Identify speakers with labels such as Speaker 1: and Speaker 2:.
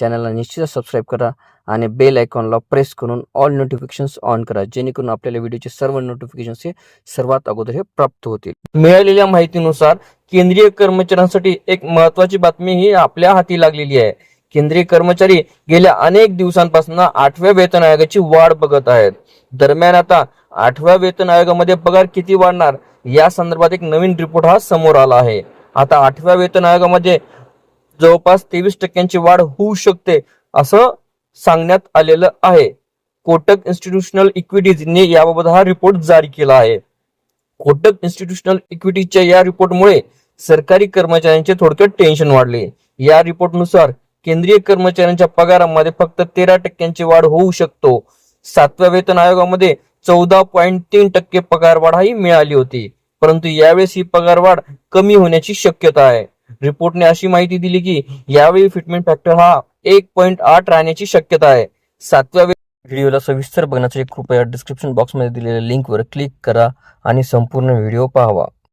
Speaker 1: चॅनलला निश्चितच सबस्क्राईब करा आणि बेल आयकॉनला प्रेस करून ऑल नोटिफिकेशन्स ऑन करा जेणेकरून आपल्याला व्हिडिओचे सर्व नोटिफिकेशन्स हे सर्वात अगोदर हे प्राप्त होतील. मिळालेल्या माहितीनुसार केंद्रीय कर्मचाऱ्यांसाठी एक महत्वाची बातमी ही आपल्या हाती लागलेली आहे. केंद्रीय कर्मचारी गेल्या अनेक दिवसांपासून आठव्या वेतन आयोगाची वाढ बघत आहेत. दरम्यान आता आठव्या वेतन आयोगामध्ये पगार किती वाढणार या संदर्भात एक नवीन रिपोर्ट हा समोर आला आहे. आता आठव्या वेतन आयोगामध्ये जवळपास तेवीस टक्क्यांची वाढ होऊ शकते असं सांगण्यात आलेलं आहे. कोटक इन्स्टिट्यूशनल इक्विटीजने याबाबत हा रिपोर्ट जारी केला आहे. कोटक इन्स्टिट्यूशनल इक्विटीच्या या रिपोर्टमुळे सरकारी कर्मचाऱ्यांचे थोडक्यात टेन्शन वाढले. या रिपोर्टनुसार केंद्रीय कर्मचाऱ्यांच्या पगारामध्ये फक्त तेरा टक्क्यांची वाढ होऊ शकतो. सातव्या वेतन आयोगामध्ये चौदा पॉईंट तीन टक्के पगारवाढ ही मिळाली होती. परंतु यावेळेस ही पगारवाढ कमी होण्याची शक्यता आहे. रिपोर्टने अशी माहिती दिली की यावेळी फिटमेंट फॅक्टर हा एक पॉईंट आठ राहण्याची शक्यता आहे. सातव्या व्हिडिओला सविस्तर बघण्यासाठी कृपया डिस्क्रिप्शन बॉक्समध्ये दिलेल्या लिंकवर क्लिक करा आणि संपूर्ण व्हिडिओ पाहावा.